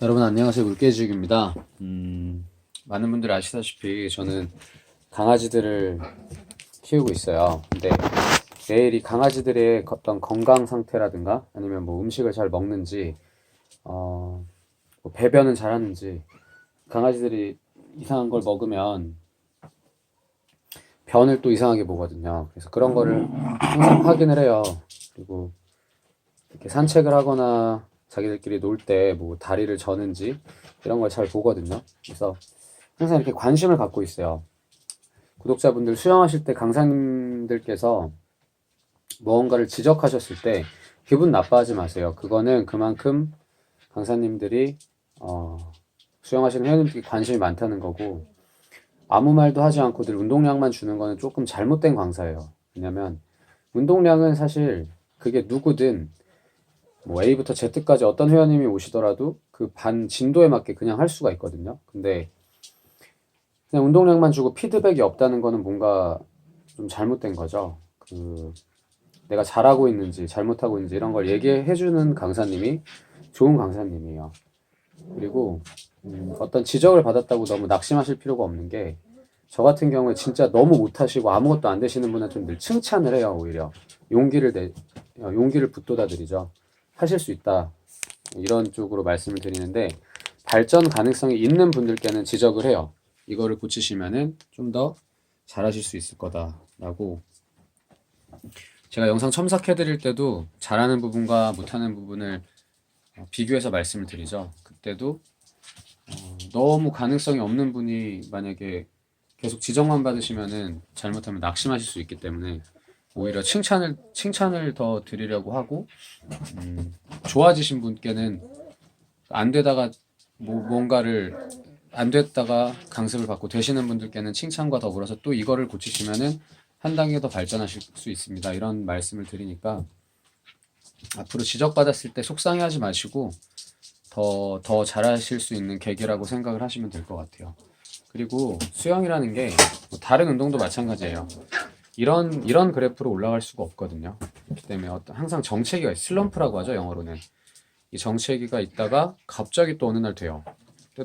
여러분 안녕하세요 물개지육입니다. 음, 많은 분들이 아시다시피 저는 강아지들을 키우고 있어요. 근데 매일 이 강아지들의 어떤 건강 상태라든가 아니면 뭐 음식을 잘 먹는지 어, 뭐 배변은 잘 하는지 강아지들이 이상한 걸 먹으면 변을 또 이상하게 보거든요. 그래서 그런 거를 항상 확인을 해요. 그리고 이렇게 산책을 하거나 자기들끼리 놀 때 뭐 다리를 저는지 이런 걸 잘 보거든요. 그래서 항상 이렇게 관심을 갖고 있어요. 구독자분들 수영하실 때 강사님들께서 무언가를 지적하셨을 때 기분 나빠하지 마세요. 그거는 그만큼 강사님들이 어, 수영하시는 회원님들이 관심이 많다는 거고 아무 말도 하지 않고 늘 운동량만 주는 거는 조금 잘못된 강사예요. 왜냐면 운동량은 사실 그게 누구든 뭐 A부터 Z까지 어떤 회원님이 오시더라도 그 반 진도에 맞게 그냥 할 수가 있거든요. 근데 그냥 운동량만 주고 피드백이 없다는 거는 뭔가 좀 잘못된 거죠. 그 내가 잘하고 있는지 잘못하고 있는지 이런 걸 얘기해 주는 강사님이 좋은 강사님이에요. 그리고 음, 어떤 지적을 받았다고 너무 낙심하실 필요가 없는 게 저 같은 경우에 진짜 너무 못하시고 아무것도 안 되시는 분한테 늘 칭찬을 해요 오히려. 용기를 내 어, 용기를 붙돋아 드리죠. 하실 수 있다. 이런 쪽으로 말씀을 드리는데 발전 가능성이 있는 분들께는 지적을 해요. 이거를 고치시면은 좀 더 잘하실 수 있을 거다라고. 제가 영상 첨삭해 드릴 때도 잘하는 부분과 못하는 부분을 어, 비교해서 말씀을 드리죠 그때도 어, 너무 가능성이 없는 분이 만약에 계속 지적만 받으시면은 잘못하면 낙심하실 수 있기 때문에 오히려 칭찬을 칭찬을 더 드리려고 하고 음, 좋아지신 분께는 안 되다가 뭐 뭔가를 안 됐다가 강습을 받고 되시는 분들께는 칭찬과 더불어서 또 이거를 고치시면은 한 단계 더 발전하실 수 있습니다. 이런 말씀을 드리니까 앞으로 지적받았을 때 속상해하지 마시고 더, 더 잘하실 수 있는 계기라고 생각을 하시면 될 것 같아요. 그리고 수영이라는 게뭐 다른 운동도 마찬가지예요. 이런, 이런 그래프로 올라갈 수가 없거든요. 그렇기 때문에 어떤, 항상 정체기가. 슬럼프라고 하죠, 영어로는. 이 정체기가 있다가 갑자기 또 어느 날 돼요.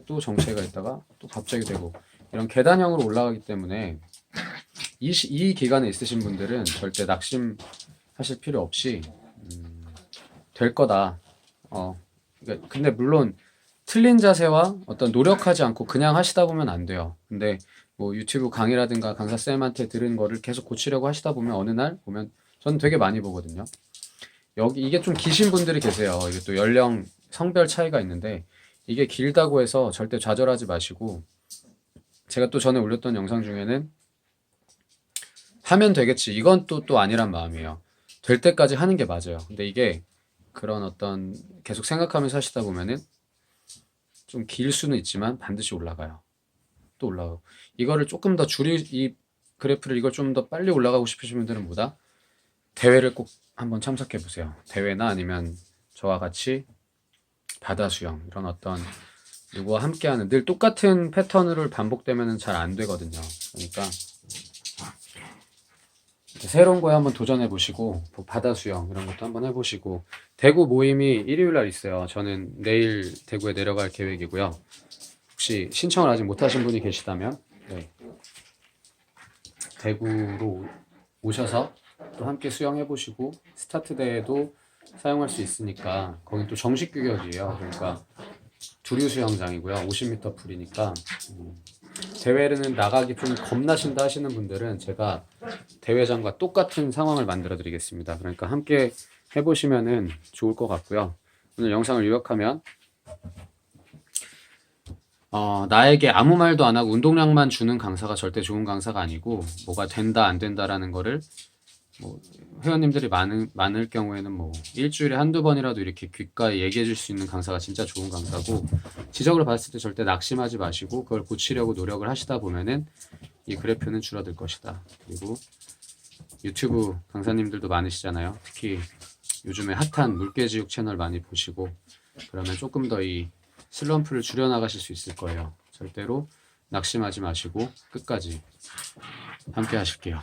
또 정체기가 있다가 또 갑자기 되고 이런 계단형으로 올라가기 때문에 이, 시- 이 기간에 있으신 분들은 절대 낙심하실 필요 없이 음, 될 거다. 어, 그러니까 근데 물론 틀린 자세와 어떤 노력하지 않고 그냥 하시다 보면 안 돼요. 근데 뭐 유튜브 강의라든가 강사 쌤한테 들은 거를 계속 고치려고 하시다 보면 어느 날 보면 저는 되게 많이 보거든요. 여기 이게 좀 기신 분들이 계세요. 이게 또 연령 성별 차이가 있는데 이게 길다고 해서 절대 좌절하지 마시고 제가 또 전에 올렸던 영상 중에는 하면 되겠지. 이건 또 또 아니란 마음이에요. 될 때까지 하는 게 맞아요. 근데 이게 그런 어떤 계속 생각하면서 하시다 보면은 좀 길 수는 있지만 반드시 올라가요. 또 올라가고 이거를 조금 더 줄이 이 그래프를 이걸 좀 더 빨리 올라가고 싶으신 분들은 뭐다? 대회를 꼭 한번 참석해 보세요. 대회나 아니면 저와 같이 바다 수영 이런 어떤 누구와 함께하는 늘 똑같은 패턴을 반복되면은 잘안 되거든요. 그러니까 새로운 거에 한번 도전해 보시고 뭐 바다 수영 이런 것도 한번 해보시고 대구 모임이 일요일 날 있어요. 저는 내일 대구에 내려갈 계획이고요. 혹시 신청을 아직 못 하신 분이 계시다면 네. 대구로 오셔서 또 함께 수영해 보시고 스타트 대회도 사용할 수 있으니까 거긴 또 정식 규격이에요. 그러니까 두류 수영장이고요. 50m 풀이니까 음, 대회는 나가기 좀 겁나신다 하시는 분들은 제가 대회장과 똑같은 상황을 만들어 드리겠습니다. 그러니까 함께 해보시면은 좋을 것 같고요. 오늘 영상을 요약하면 어, 나에게 아무 말도 안 하고 운동량만 주는 강사가 절대 좋은 강사가 아니고 뭐가 된다 안 된다라는 거를 뭐 회원님들이 많은 많을 경우에는 뭐 일주일에 한두 번이라도 이렇게 귓가에 얘기해 줄 수 있는 강사가 진짜 좋은 강사고 지적을 받았을 때 절대 낙심하지 마시고 그걸 고치려고 노력을 하시다 보면은 이 그래프는 줄어들 것이다. 그리고 유튜브 강사님들도 많으시잖아요. 특히 요즘에 핫한 물개지육 채널 많이 보시고 그러면 조금 더 이 슬럼프를 줄여나가실 수 있을 거예요. 절대로 낙심하지 마시고 끝까지 함께 하실게요.